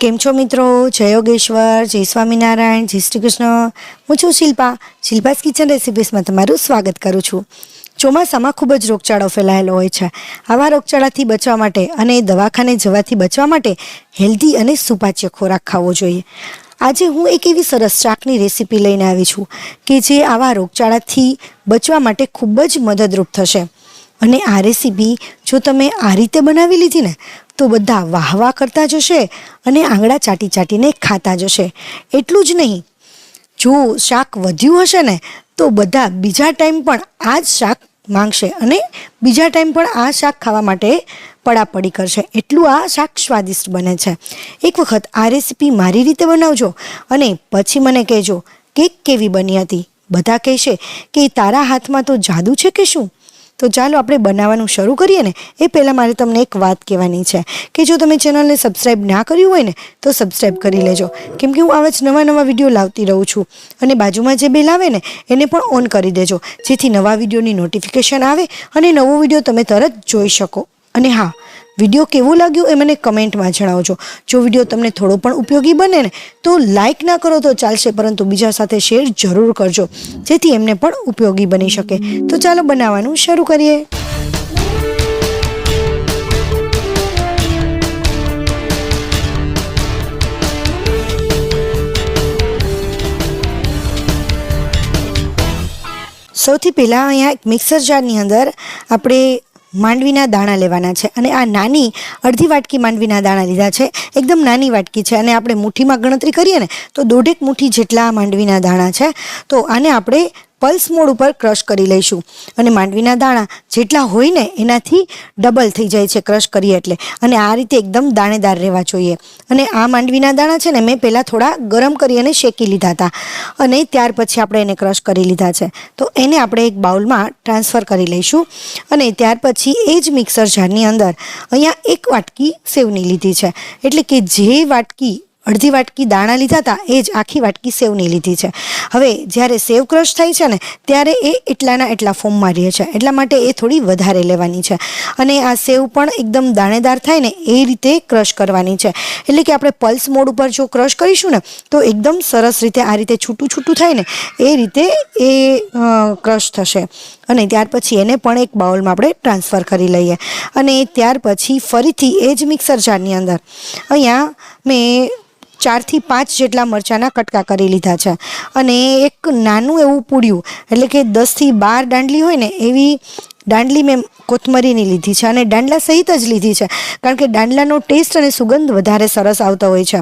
કેમ છો મિત્રો? જય યોગેશ્વર, જય સ્વામિનારાયણ, જય શ્રી કૃષ્ણ. હું છું શિલ્પા. શિલ્પાસ કિચન રેસિપીસમાં તમારું સ્વાગત કરું છું. ચોમાસામાં ખૂબ જ રોગચાળો ફેલાયેલો હોય છે. આવા રોગચાળાથી બચવા માટે અને દવાખાને જવાથી બચવા માટે હેલ્ધી અને સુપાચ્ય ખોરાક ખાવો જોઈએ. આજે હું એક એવી સરસ શાકની રેસીપી લઈને આવી છું કે જે આવા રોગચાળાથી બચવા માટે ખૂબ જ મદદરૂપ થશે. અને આ રેસીપી જો તમે આ રીતે બનાવી લીધી ને તો બધા વાહ વાહ કરતા જશે અને આંગળા ચાટી ચાટીને ખાતા જશે. એટલું જ નહીં. જો શાક વધ્યું હશે ને, તો બધા બીજા ટાઈમ પણ આ જ શાક માંગશે અને બીજા ટાઈમ પણ આ શાક ખાવા માટે પડાપડી કરશે. એટલું આ શાક સ્વાદિષ્ટ બને છે. એક વખત આ રેસીપી મારી રીતે બનાવજો અને પછી મને કહેજો કેક કેવી બની હતી. બધા કહેશે કે તારા હાથમાં તો જાદુ છે કે શું? તો ચાલો આપણે બનાવવાનું શરૂ કરીએ ને, એ પહેલાં મારે તમને એક વાત કહેવાની છે કે જો તમે ચેનલને સબસ્ક્રાઈબ ના કર્યું હોય ને, તો સબસ્ક્રાઈબ કરી લેજો. કેમ કે હું આવા જ નવા નવા વીડિયો લાવતી રહું છું અને બાજુમાં જે બેલ આવે ને, એને પણ ઓન કરી દેજો. જેથી નવા વિડીયોની નોટિફિકેશન આવે અને નવો વીડિયો તમે તરત જોઈ શકો. અને હા વીડિયો કેવો લાગ્યો એ મને કમેન્ટમાં જણાવજો. જો વીડિયો તમને થોડો પણ ઉપયોગી બને ને, તો લાઇક ના કરો તો ચાલશે, પરંતુ બીજા સાથે શેર જરૂર કરજો, જેથી એમને પણ ઉપયોગી બની શકે. તો ચાલો બનાવવાનું શરૂ કરીએ. સૌથી પહેલાં અહીંયા એક મિક્સર જારની અંદર આપણે માંડવીના દાણા લેવાના છે અને આ નાની અડધી વાટકી માંડવીના દાણા લીધા છે. એકદમ નાની વાટકી છે અને આપણે મુઠ્ઠીમાં ગણતરી કરીએ ને તો દોઢેક મુઠ્ઠી જેટલા માંડવીના દાણા છે. તો આને આપણે પલ્સ મોડ ઉપર ક્રશ કરી લઈશું. અને માંડવીના દાણા જેટલા હોય ને એનાથી ડબલ થઈ જાય છે ક્રશ કરીએ એટલે. અને આ રીતે એકદમ દાણેદાર રહેવા જોઈએ. અને આ માંડવીના દાણા છે ને મેં પહેલાં થોડા ગરમ કરી અને શેકી લીધા હતા. અને ત્યાર પછી આપણે એને ક્રશ કરી લીધા છે. તો એને આપણે એક બાઉલમાં ટ્રાન્સફર કરી લઈશું. અને ત્યાર પછી એ જ મિક્સર જારની અંદર અહીંયા એક વાટકી સેવની લીધી છે. એટલે કે જે વાટકી અડધી વાટકી દાણા લીધા હતા, એ જ આખી વાટકી સેવની લીધી છે. હવે જ્યારે સેવ ક્રશ થાય છે ને, ત્યારે એ એટલાના એટલા ફોર્મમાં રહે છે. એટલા માટે એ થોડી વધારે લેવાની છે. અને આ સેવ પણ એકદમ દાણેદાર થાય ને, એ રીતે ક્રશ કરવાની છે. એટલે કે આપણે પલ્સ મોડ ઉપર જો ક્રશ કરીશું ને, તો એકદમ સરસ રીતે આ રીતે છૂટું છૂટું થાય ને, એ રીતે એ ક્રશ થશે. અને ત્યાર પછી એને પણ એક બાઉલમાં આપણે ટ્રાન્સફર કરી લઈએ. અને ત્યાર પછી ફરીથી એ જ મિક્સર જારની અંદર. અહીંયા મેં ચારથી પાંચ જેટલા મરચાંના કટકા કરી લીધા છે. અને એક નાનું એવું પૂડ્યું, એટલે કે દસથી બાર દાંડલી હોય ને, એવી દાંડલી મેં કોથમરીની લીધી છે અને દાંડલા સહિત જ લીધી છે. કારણ કે દાંડલાનો ટેસ્ટ અને સુગંધ વધારે સરસ આવતો હોય છે.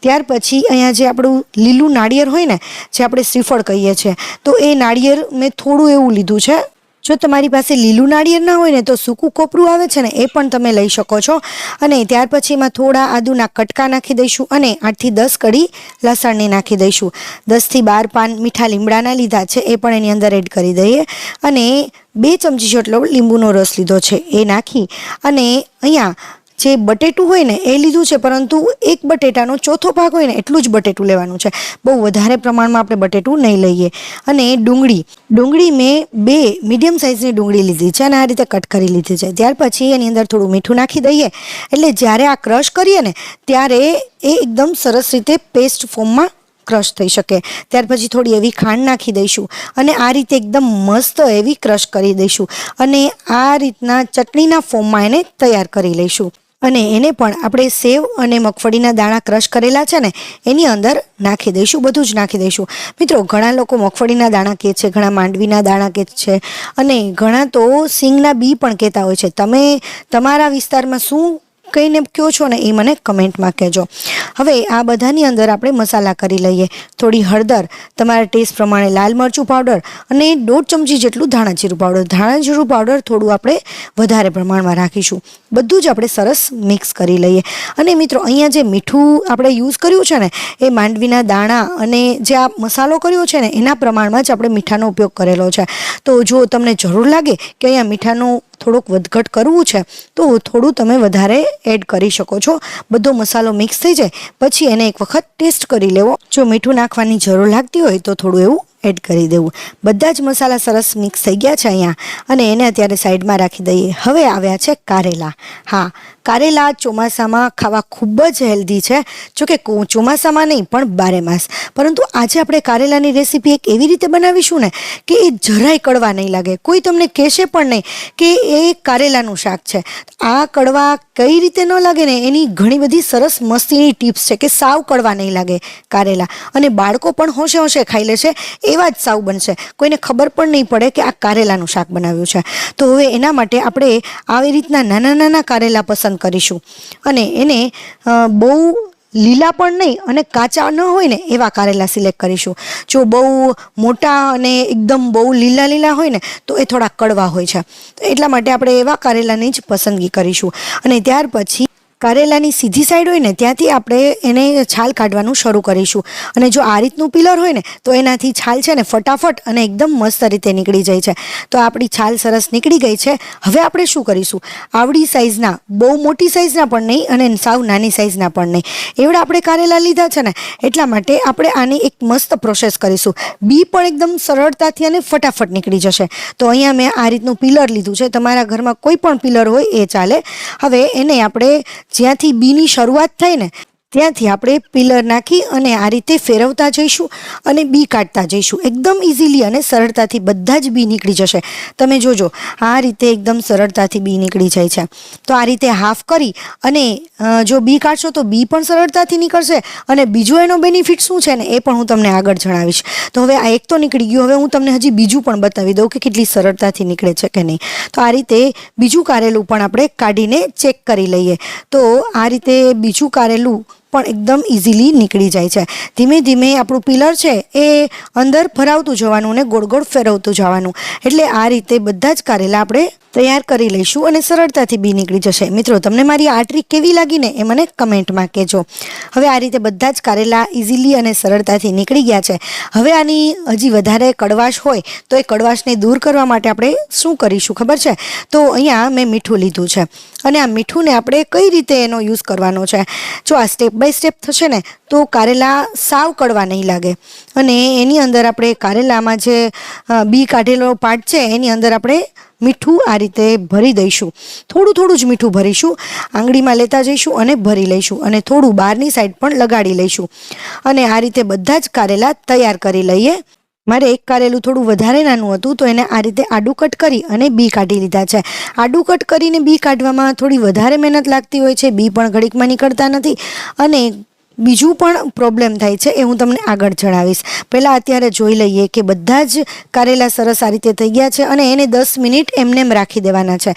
ત્યાર પછી અહીંયા જે આપણું લીલું નાળિયેર હોય ને, જે આપણે શ્રીફળ કહીએ છીએ, તો એ નાળિયેર મેં થોડું એવું લીધું છે. જો તમારી પાસે લીલું નાળિયેર ના હોય ને તો સૂકું કોપરું આવે છે ને એ પણ તમે લઈ શકો છો. અને ત્યાર પછી એમાં થોડા આદુના કટકા નાખી દઈશું અને આઠથી દસ કડી લસણની નાખી દઈશું. દસથી બાર પાન મીઠા લીમડાના લીધા છે એ પણ એની અંદર એડ કરી દઈએ. અને બે ચમચી જેટલો લીંબુનો રસ લીધો છે એ નાખી અને અહીંયા જે બટેટું હોય ને એ લીધું છે, પરંતુ એક બટેટાનો ચોથો ભાગ હોય ને એટલું જ બટેટું લેવાનું છે. બહુ વધારે પ્રમાણમાં આપણે બટેટું નહીં લઈએ. અને ડુંગળી. ડુંગળી મેં બે મીડિયમ સાઇઝની ડુંગળી લીધી છે અને આ રીતે કટ કરી લીધી છે. ત્યાર પછી એની અંદર થોડું મીઠું નાખી દઈએ. એટલે જ્યારે આ ક્રશ કરીએ ને, ત્યારે એ એકદમ સરસ રીતે પેસ્ટ ફોર્મમાં ક્રશ થઈ શકે. ત્યાર પછી થોડી એવી ખાંડ નાખી દઈશું અને આ રીતે એકદમ મસ્ત એવી ક્રશ કરી દઈશું. અને આ રીતના ચટણીના ફોર્મમાં એને તૈયાર કરી લઈશું. અને એને પણ આપણે સેવ અને મગફળીના દાણા ક્રશ કરેલા છે ને, એની અંદર નાખી દઈશું, બધું જ નાખી દઈશું. મિત્રો, ઘણા લોકો મગફળીના દાણા કહે છે, ઘણા માંડવીના દાણા કહે છે, અને ઘણા તો સિંગના બી પણ કહેતા હોય છે. તમે તમારા વિસ્તારમાં શું કહીને કહો છો ને એ મને કમેન્ટમાં કહેજો. હવે આ બધાની અંદર આપણે મસાલા કરી લઈએ. થોડી હળદર, તમારા ટેસ્ટ પ્રમાણે લાલ મરચું પાવડર અને દોઢ ચમચી જેટલું ધાણાજીરું પાવડર ધાણાજીરું પાવડર થોડું આપણે વધારે પ્રમાણમાં રાખીશું. બધું જ આપણે સરસ મિક્સ કરી લઈએ. અને મિત્રો, અહીંયા જે મીઠું આપણે યુઝ કર્યું છે ને, એ માંડવીના દાણા અને જે આ મસાલો કર્યો છે ને, એના પ્રમાણમાં જ આપણે મીઠાનો ઉપયોગ કરેલો છે. તો જો તમને જરૂર લાગે કે અહીંયા મીઠાનું થોડુંક વધઘટ કરવું છે, તો થોડું તમે વધારે એડ કરી શકો છો. બધો મસાલો મિક્સ થઈ જાય, પછી એને એક વખત ટેસ્ટ કરી લેવો. જો મીઠું નાખવાની જરૂર લાગતી હોય તો થોડું એવું એડ કરી દેવું. બધા જ મસાલા સરસ મિક્સ થઈ ગયા છે અહીંયા. અને એને અત્યારે સાઈડમાં રાખી દઈએ. હવે આવ્યા છે કારેલા. હા, કારેલા ચોમાસામાં ખાવા ખૂબ જ હેલ્ધી છે. જોકે ચોમાસામાં નહીં, પણ બારે માસ. પરંતુ આજે આપણે કારેલાની રેસીપી એક એવી રીતે બનાવીશું ને કે એ જરાય કડવા નહીં લાગે. કોઈ તમને કહેશે પણ નહીં કે એ કારેલાનું શાક છે. આ કડવા કઈ રીતે ન લાગે ને એની ઘણી બધી સરસ મસ્તીની ટિપ્સ છે કે સાવ કડવા નહીં લાગે કારેલા. અને બાળકો પણ હોશે હોશે ખાઈ લેશે. એવા જ સાવ બનશે. કોઈને ખબર પણ નહીં પડે કે આ કારેલાનું શાક બનાવ્યું છે. તો હવે એના માટે આપણે આવી રીતના નાના નાના કારેલા પસંદ કરીશું. અને એને બહુ લીલા પણ નહીં અને કાચા ન હોય ને એવા કારેલા સિલેક્ટ કરીશું. જો બહુ મોટા અને એકદમ બહુ લીલા લીલા હોય ને, તો એ થોડા કડવા હોય છે. તો એટલા માટે આપણે એવા કારેલાની જ પસંદગી કરીશું. અને ત્યાર પછી કારેલાની સીધી સાઈડ હોય ને, ત્યાંથી આપણે એને છાલ કાઢવાનું શરૂ કરીશું. અને જો આ રીતનું પિલર હોય ને, તો એનાથી છાલ છે ને, ફટાફટ અને એકદમ મસ્ત રીતે નીકળી જાય છે. તો આપણી છાલ સરસ નીકળી ગઈ છે. હવે આપણે શું કરીશું? આવડી સાઈઝના બહુ મોટી સાઈઝના પણ નહીં અને સાવ નાની સાઈઝના પણ નહીં. એવડા આપણે કારેલા લીધા છે ને, એટલા માટે આપણે આની એક મસ્ત પ્રોસેસ કરીશું. બી પણ એકદમ સરળતાથી અને ફટાફટ નીકળી જશે. તો અહીંયા મેં આ રીતનું પિલર લીધું છે. તમારા ઘરમાં કોઈ પણ પિલર હોય એ ચાલે. હવે એને આપણે જ્યાંથી બીની શરૂઆત થઈ ને ત્યાંથી આપણે પિલર નાખી અને આ રીતે ફેરવતા જઈશું અને બી કાઢતા જઈશું. એકદમ ઇઝીલી અને સરળતાથી બધા જ બી નીકળી જશે. તમે જોજો, આ રીતે એકદમ સરળતાથી બી નીકળી જાય છે. તો આ રીતે હાફ કરી અને જો બી કાઢશો તો બી પણ સરળતાથી નીકળશે અને બીજો એનો બેનિફિટ શું છે ને, એ પણ હું તમને આગળ જણાવીશ. તો હવે આ એક તો નીકળી ગયું. હવે હું તમને હજી બીજું પણ બતાવી દઉં કે કેટલી સરળતાથી નીકળે છે કે નહીં. તો આ રીતે બીજું કારેલું પણ આપણે કાઢીને ચેક કરી લઈએ. તો આ રીતે બીજું કારેલું પણ એકદમ ઇઝીલી નીકળી જાય છે. ધીમે ધીમે આપણું પિલર છે એ અંદર ફરાવતું જવાનું અને ગોળ ગોળ ફેરવતું જવાનું. એટલે આ રીતે બધા જ કારેલા આપણે તૈયાર કરી લઈશું અને સરળતાથી બી નીકળી જશે. મિત્રો, તમને મારી આ ટ્રીક કેવી લાગી ને એ મને કમેન્ટમાં કહેજો. હવે આ રીતે બધા જ કારેલા ઇઝીલી અને સરળતાથી નીકળી ગયા છે. હવે આની હજી વધારે કડવાશ હોય તો એ કડવાશને દૂર કરવા માટે આપણે શું કરીશું ખબર છે? તો અહીંયા મેં મીઠું લીધું છે. અને આ મીઠુંને આપણે કઈ રીતે એનો યુઝ કરવાનો છે? જો આ સ્ટેપ બાય સ્ટેપ થશે ને, તો કારેલા સાવ કડવા નહીં લાગે. અને એની અંદર આપણે કારેલામાં જે બી કાઢેલો પાર્ટ છે, એની અંદર આપણે મીઠું આ રીતે ભરી દઈશું. થોડું થોડું જ મીઠું ભરીશું. આંગળીમાં લેતા જઈશું અને ભરી લઈશું. અને થોડું બહારની સાઈડ પણ લગાડી લઈશું. અને આ રીતે બધા જ કારેલા તૈયાર કરી લઈએ. મારે એક કારેલું થોડું વધારે નાનું હતું, તો એને આ રીતે આડું કટ કરી અને બી કાઢી લીધા છે. આડું કટ કરીને બી કાઢવામાં થોડી વધારે મહેનત લાગતી હોય છે. બી પણ ઘડીકમાં નીકળતા નથી. અને બીજું પણ પ્રોબ્લેમ થાય છે એ હું તમને આગળ જણાવીશ. પહેલાં અત્યારે જોઈ લઈએ કે બધા જ કારેલા સરસ આ રીતે થઈ ગયા છે અને એને દસ મિનિટ એમનેમ રાખી દેવાના છે.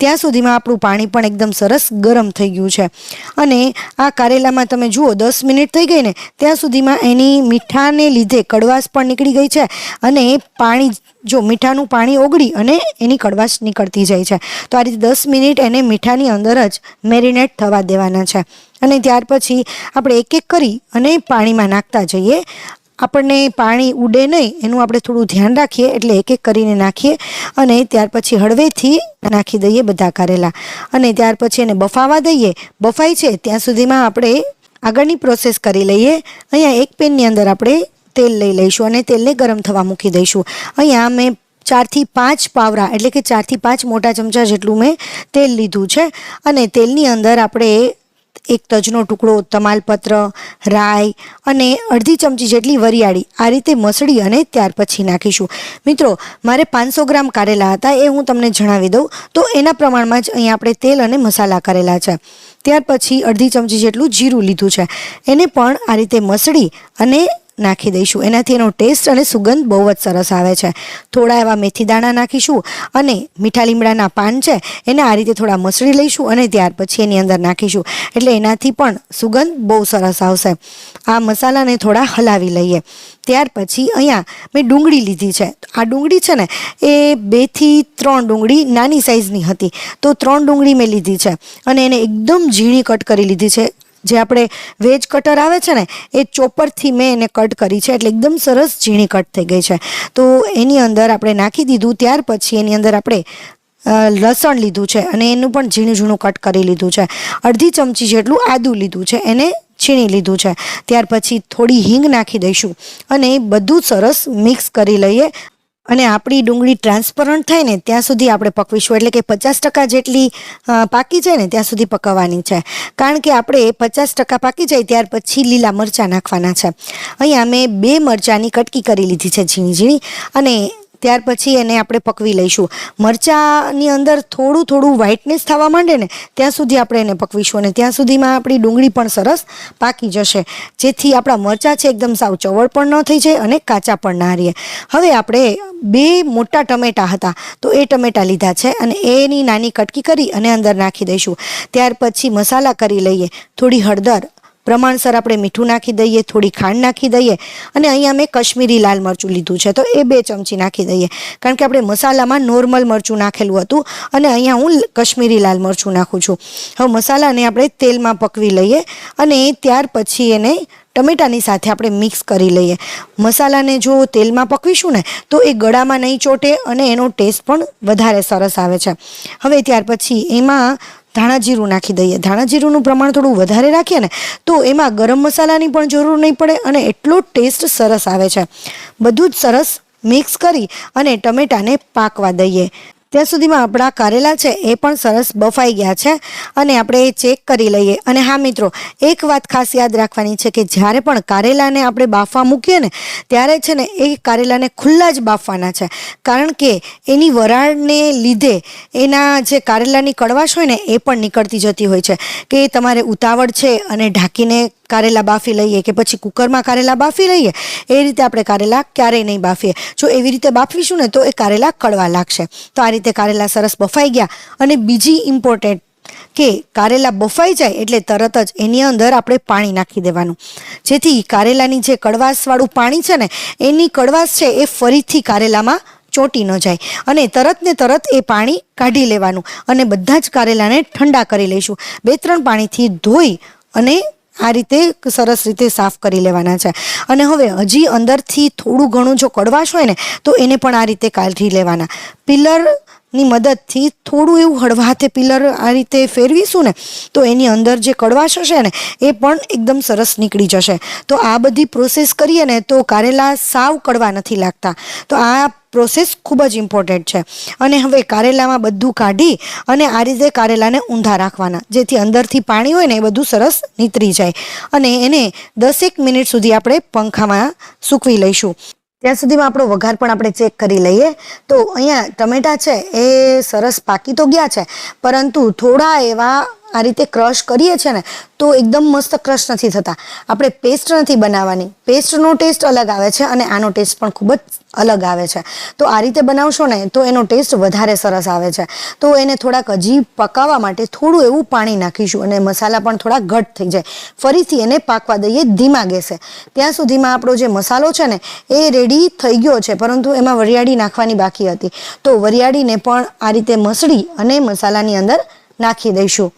ત્યાં સુધીમાં આપણું પાણી પણ એકદમ સરસ ગરમ થઈ ગયું છે. અને આ કારેલામાં તમે જુઓ, દસ મિનિટ થઈ ગઈ ને, ત્યાં સુધીમાં એની મીઠાને લીધે કડવાશ પણ નીકળી ગઈ છે અને પાણી જો મીઠાનું પાણી ઓગળી અને એની કડવાશ નીકળતી જાય છે. તો આ રીતે દસ મિનિટ એને મીઠાની અંદર જ મેરિનેટ થવા દેવાના છે. અને ત્યાર પછી આપણે એક એક કરી અને પાણીમાં નાખતા જઈએ. આપણને પાણી ઉડે નહીં, એનું આપણે થોડું ધ્યાન રાખીએ, એટલે એક એક કરીને નાખીએ. અને ત્યાર પછી હળવેથી નાખી દઈએ બધા કારેલા. અને ત્યાર પછી એને બફાવા દઈએ. બફાય છે, ત્યાં સુધીમાં આપણે આગળની પ્રોસેસ કરી લઈએ. અહીંયા એક પેનની અંદર આપણે તેલ લઈ લઈશું અને તેલને ગરમ થવા મૂકી દઈશું. અહીંયા મેં ચારથી પાંચ પાવરા, એટલે કે ચારથી પાંચ મોટા ચમચા જેટલું મેં તેલ લીધું છે. અને તેલની અંદર આપણે એક તજનો ટુકડો, તમાલપત્ર, રાઈ અને અડધી ચમચી જેટલી વરિયાળી આ રીતે મસળી અને ત્યાર પછી નાખીશું. મિત્રો, મારે પાંચસો ગ્રામ કાઢેલા હતા, એ હું તમને જણાવી દઉં. તો એના પ્રમાણમાં જ અહીંયા આપણે તેલ અને મસાલા કરેલા છે. ત્યાર પછી અડધી ચમચી જેટલું જીરું લીધું છે. એને પણ આ રીતે મસળી અને નાખી દઈશું. એનાથી એનો ટેસ્ટ અને સુગંધ બહુ જ સરસ આવે છે. થોડા એવા મેથી દાણા નાખીશું અને મીઠા લીમડાના પાન છે એને આ રીતે થોડા મસળી લઈશું અને ત્યાર પછી એની અંદર નાખીશું. એટલે એનાથી પણ સુગંધ બહુ સરસ આવશે. આ મસાલાને થોડા હલાવી લઈએ. ત્યાર પછી અહીંયા મેં ડુંગળી લીધી છે. આ ડુંગળી છે ને, એ બેથી ત્રણ ડુંગળી નાની સાઇઝની હતી. તો ત્રણ ડુંગળી મેં લીધી છે. અને એને એકદમ ઝીણી કટ કરી લીધી છે. જે આપણે વેજ કટર આવે છે ને, એ ચોપરથી મેં એને કટ કરી છે, એટલે એકદમ સરસ ઝીણી કટ થઈ ગઈ છે. તો એની અંદર આપણે નાખી દીધું, ત્યાર પછી એની અંદર આપણે લસણ લીધું છે અને એનું પણ ઝીણું ઝીણું કટ કરી લીધું છે. અડધી ચમચી જેટલું આદું લીધું છે, એને છીણી લીધું છે. ત્યાર પછી થોડી હિંગ નાખી દઈશું અને બધું સરસ મિક્સ કરી લઈએ. અને આપણી ડુંગળી ટ્રાન્સપરન્ટ થાય ને, ત્યાં સુધી આપણે પકવીશું. એટલે કે પચાસ ટકા જેટલી પાકી જાય ને, ત્યાં સુધી પકવવાની છે. કારણ કે આપણે પચાસ ટકા પાકી જાય ત્યાર પછી લીલા મરચાં નાખવાના છે. અહીંયા મેં બે મરચાંની કટકી કરી લીધી છે ઝીણી ઝીણી અને ત્યાર પછી એને આપણે પકવી લઈશું. મરચાંની અંદર થોડું થોડું વ્હાઇટનેસ થવા માંડે ને, ત્યાં સુધી આપણે એને પકવીશું અને ત્યાં સુધીમાં આપણી ડુંગળી પણ સરસ પાકી જશે. જેથી આપણા મરચાં છે એકદમ સાવ ચવળ પણ ન થઈ જાય અને કાચા પણ ના રહીએ હવે આપણે બે મોટા ટમેટા હતા, તો એ ટમેટા લીધા છે અને એની નાની કટકી કરી અને અંદર નાખી દઈશું. ત્યાર પછી મસાલા કરી લઈએ. થોડી હળદર પ્રમાણસર આપણે મીઠું નાખી દઈએ, થોડી ખાંડ નાખી દઈએ અને અહીંયા મેં કશ્મીરી લાલ મરચું લીધું છે. તો એ બે ચમચી નાખી દઈએ. કારણ કે આપણે મસાલામાં નોર્મલ મરચું નાખેલું હતું અને અહીંયા હું કશ્મીરી લાલ મરચું નાખું છું. હવે મસાલાને આપણે તેલમાં પકવી લઈએ અને ત્યાર પછી એને ટમેટાની સાથે આપણે મિક્સ કરી લઈએ. મસાલાને જો તેલમાં પકવીશું ને, તો એ ગળામાં નહીં ચોટે અને એનો ટેસ્ટ પણ વધારે સરસ આવે છે. હવે ત્યાર પછી એમાં ધાણા નાખી દઈએ. ધાણા જીરુંનું પ્રમાણ થોડું વધારે રાખીએ ને, તો એમાં ગરમ મસાલાની પણ જરૂર નહીં પડે અને એટલો ટેસ્ટ સરસ આવે છે. બધું જ સરસ મિક્સ કરી અને ટમેટાને પાકવા દઈએ. ત્યાં સુધીમાં આપણા કારેલા છે એ પણ સરસ બફાઈ ગયા છે અને આપણે એ ચેક કરી લઈએ. અને હા મિત્રો, એક વાત ખાસ યાદ રાખવાની છે કે જ્યારે પણ કારેલાને આપણે બાફવા મૂકીએ ને, ત્યારે છે ને એ કારેલાને ખુલ્લા જ બાફવાના છે. કારણ કે એની વરાળને લીધે એના જે કારેલાની કડવાશ હોય ને, એ પણ નીકળતી જતી હોય છે. કે તમારે ઉતાવળ છે અને ઢાંકીને કારેલા બાફી લઈએ કે પછી કુકરમાં કારેલા બાફી લઈએ, એ રીતે આપણે કારેલા ક્યારેય નહીં બાફીએ. જો એવી રીતે બાફીશું ને, તો એ કારેલા કડવા લાગશે. તો આ રીતે કારેલા સરસ બફાઈ ગયા અને બીજી ઇમ્પોર્ટન્ટ કે કારેલા બફાઈ જાય એટલે તરત જ એની અંદર આપણે પાણી નાખી દેવાનું. જેથી કારેલાની જે કડવાશવાળું પાણી છે ને, એની કડવાશ છે એ ફરીથી કારેલામાં ચોંટી ન જાય અને તરત ને તરત એ પાણી કાઢી લેવાનું અને બધા જ કારેલાને ઠંડા કરી લઈશું. બે ત્રણ પાણીથી ધોઈ અને આ રીતે સરસ રીતે સાફ કરી લેવાના છે. અને હવે હજી અંદરથી થોડું ઘણું જો કડવાશ હોય ને, તો એને પણ આ રીતે કાઢી લેવાના. પિલરની મદદથી થોડું એવું હળવાથે પિલર આ રીતે ફેરવીશું ને, તો એની અંદર જે કડવાશ હશે ને, એ પણ એકદમ સરસ નીકળી જશે. તો આ બધી પ્રોસેસ કરીએ ને, તો કારેલા સાવ કડવા નથી લાગતા. તો આ પ્રોસેસ ખૂબ જ ઇમ્પોર્ટન્ટ છે. અને હવે કારેલામાં બધું કાઢી અને આ રીતે કારેલાને ઊંધા રાખવાના, જેથી અંદરથી પાણી હોય ને એ બધું સરસ નીતરી જાય. અને એને દસેક મિનિટ સુધી આપણે પંખામાં સૂકવી લઈશું. ત્યાં સુધીમાં આપણો વઘાર પણ આપણે ચેક કરી લઈએ. તો અહીંયા ટમેટા છે, એ સરસ પાકી તો ગયા છે, પરંતુ થોડા એવા આ રીતે ક્રશ કરીએ છીએ ને, તો એકદમ મસ્ત ક્રશ નથી થતા. આપણે પેસ્ટ નથી બનાવવાની. પેસ્ટનો ટેસ્ટ અલગ આવે છે અને આનો ટેસ્ટ પણ ખૂબ જ અલગ આવે છે. તો આ રીતે બનાવશો ને, તો એનો ટેસ્ટ વધારે સરસ આવે છે. તો એને થોડાક હજી પકાવવા માટે થોડું એવું પાણી નાખીશું અને મસાલા પણ થોડા ઘટ થઈ જાય. ફરીથી એને પાકવા દઈએ ધીમા ગેસે. ત્યાં સુધીમાં આપણો જે મસાલો છે ને, એ રેડી થઈ ગયો છે, પરંતુ એમાં વરિયાળી નાખવાની બાકી હતી. તો વરિયાળીને પણ આ રીતે મસળી અને મસાલાની અંદર નાખી દઈશું.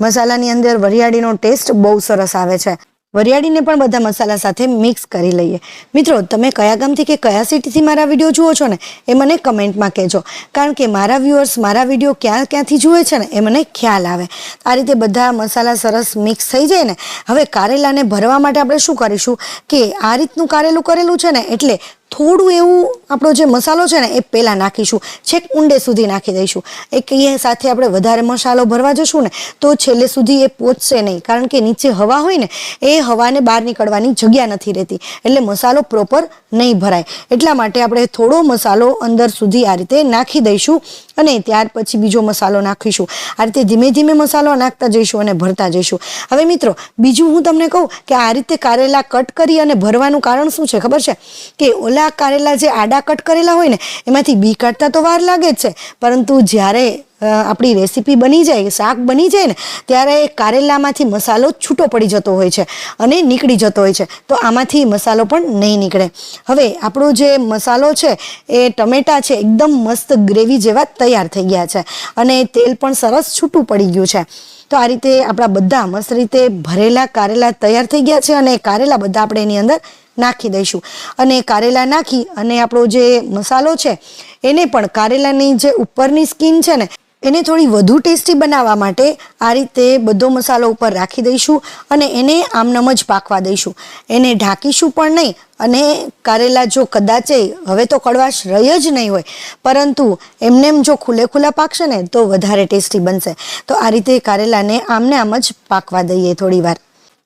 મસાલાની અંદર વરિયાળીનો ટેસ્ટ બહુ સરસ આવે છે. વરિયાળીને પણ બધા મસાલા સાથે મિક્સ કરી લઈએ. મિત્રો, તમે કયા ગામથી કે કયા સિટીથી મારા વીડિયો જુઓ છો ને, એ મને કમેન્ટમાં કહેજો. કારણ કે મારા વ્યુઅર્સ મારા વીડિયો ક્યાં ક્યાંથી જુએ છે ને, એ મને ખ્યાલ આવે. આ રીતે બધા મસાલા સરસ મિક્સ થઈ જાય ને, હવે કારેલાને ભરવા માટે આપણે શું કરીશું કે આ રીતનું કારેલું કરેલું છે ને, એટલે થોડું એવું આપણો જે મસાલો છે ને, એ પહેલાં નાખીશું. છેક ઊંડે સુધી નાખી દઈશું. એક એ સાથે આપણે વધારે મસાલો ભરવા જશું ને, તો છેલ્લે સુધી એ પહોંચશે નહીં. કારણ કે નીચે હવા હોય ને, એ હવાને બહાર નીકળવાની જગ્યા નથી રહેતી. એટલે મસાલો પ્રોપર નહીં ભરાય. એટલા માટે આપણે થોડો મસાલો અંદર સુધી આ રીતે નાખી દઈશું. અને ત્યાર પછી બીજો મસાલો નાખીશું. આ રીતે ધીમે ધીમે મસાલો નાખતા જઈશું અને ભરતા જઈશું. હવે મિત્રો, બીજું હું તમને કહું કે આ રીતે કારેલા કટ કરી અને ભરવાનું કારણ શું છે? ખબર છે? કે ઓલા કારેલા જે આડા કટ કરેલા હોય ને, એમાંથી બી કાઢતા તો વાર લાગે જ છે. પરંતુ જ્યારે આપણી રેસીપી બની જાય, શાક બની જાય ને, ત્યારે કારેલામાંથી મસાલો છૂટો પડી જતો હોય છે અને નીકળી જતો હોય છે. તો આમાંથી મસાલો પણ નહીં નીકળે. હવે આપણો જે મસાલો છે, એ ટમેટા છે, એકદમ મસ્ત ગ્રેવી જેવા તૈયાર થઈ ગયા છે અને તેલ પણ સરસ છૂટું પડી ગયું છે. તો આ રીતે આપણા બધા મસ્ત રીતે ભરેલા કારેલા તૈયાર થઈ ગયા છે અને કારેલા બધા આપણે એની અંદર નાખી દઈશું. અને કારેલા નાખી અને આપણો જે મસાલો છે, એને પણ કારેલાની જે ઉપરની સ્કીન છે ને એને થોડી વધુ ટેસ્ટી બનાવવા માટે આ રીતે બધો મસાલો ઉપર રાખી દઈશું અને એને આમનમ જ પાકવા દઈશું. એને ઢાંકીશું પણ નહીં અને કારેલા જો કદાચે હવે તો કડવાશ રહી જ નહીં હોય, પરંતુ એમનેમ જો ખુલ્લે ખુલ્લા પાકશે ને તો વધારે ટેસ્ટી બનશે. તો આ રીતે કારેલાને આમને આમ જ પાકવા દઈએ થોડી વાર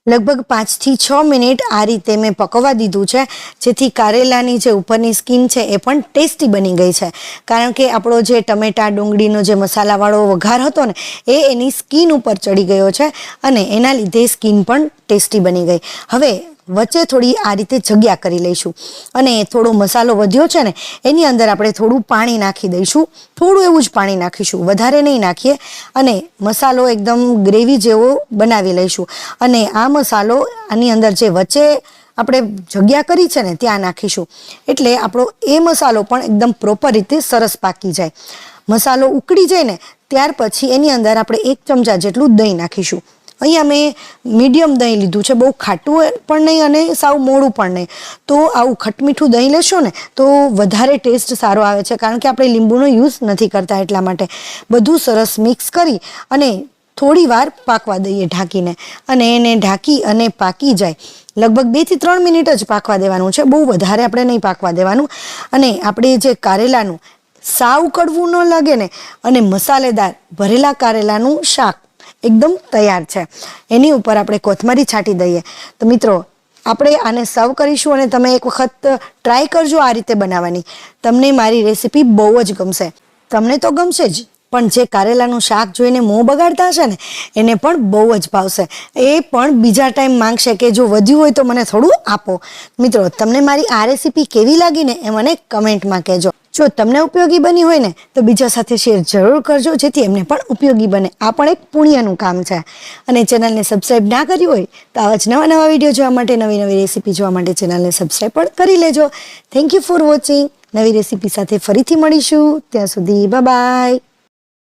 લગભગ પાંચથી છ મિનિટ આ રીતે મેં પકવવા દીધું છે. જેથી કારેલાની જે ઉપરની સ્કીન છે એ પણ ટેસ્ટી બની ગઈ છે. કારણ કે આપણો જે ટમેટા, ડુંગળીનો જે મસાલાવાળો વઘાર હતો ને, એ એની સ્કીન ઉપર ચડી ગયો છે અને એના લીધે સ્કીન પણ ટેસ્ટી બની ગઈ. હવે વચ્ચે થોડી આ રીતે જગ્યા કરી લઈશું. અને થોડો મસાલો વધ્યો છે ને, એની અંદર આપણે થોડું પાણી નાખી દઈશું. થોડું એવું જ પાણી નાખીશું. વધારે નહીં નાખીએ. અને મસાલો એકદમ ગ્રેવી જેવો બનાવી લઈશું. અને આ મસાલો આની અંદર જે વચ્ચે આપણે જગ્યા કરી છે ને, ત્યાં નાખીશું. એટલે આપણો એ મસાલો પણ એકદમ પ્રોપર રીતે સરસ પાકી જાય. મસાલો ઉકળી જાય ને, ત્યાર પછી એની અંદર આપણે એક ચમચા જેટલું દહીં નાખીશું. અહીંયા મેં મીડિયમ દહીં લીધું છે, બહુ ખાટું પણ નહીં અને સાવ મોડું પણ નહીં. તો આવું ખટમીઠું દહીં લેશો ને, તો વધારે ટેસ્ટ સારો આવે છે, કારણ કે આપણે લીંબુનો યુઝ નથી કરતા એટલા માટે. બધું સરસ મિક્સ કરી અને થોડી વાર પાકવા દઈએ ઢાંકીને. અને એને ઢાંકી અને પાકી જાય. લગભગ બેથી ત્રણ મિનિટ જ પાકવા દેવાનું છે, બહુ વધારે આપણે નહીં પાકવા દેવાનું. અને આપણે જે કારેલાનું સાવ કડવું ન લાગે ને, અને મસાલેદાર ભરેલા કારેલાનું શાક એકદમ તૈયાર છે. એની ઉપર આપણે કોથમરી છાંટી દઈએ. તો મિત્રો, આપણે આને સર્વ કરીશું અને તમે એક વખત ટ્રાય કરજો આ રીતે બનાવવાની. તમને મારી રેસીપી બહુ જ ગમશે. તમને તો ગમશે જ. પણ જે કારેલાનું શાક જોઈને મોં બગાડતા હશે ને, એને પણ બહુ જ ભાવશે. એ પણ બીજા ટાઈમ માંગશે કે જો વધ્યું હોય તો મને થોડું આપો. મિત્રો, તમને મારી આ રેસીપી કેવી લાગી ને એ મને કમેન્ટમાં કહેજો. જો તમને ઉપયોગી બની હોય ને, તો બીજા સાથે શેર જરૂર કરજો, જેથી એમને પણ ઉપયોગી બને. આ પણ એક પુણ્યનું કામ છે. અને ચેનલને સબસ્ક્રાઈબ ના કરી હોય, તો આવા જ નવા નવા વીડિયો જોવા માટે, નવી નવી રેસીપી જોવા માટે ચેનલને સબસ્ક્રાઈબ પણ કરી લેજો. થેન્ક યુ ફોર વોચિંગ નવી રેસીપી સાથે ફરીથી મળીશું. ત્યાં સુધી બાય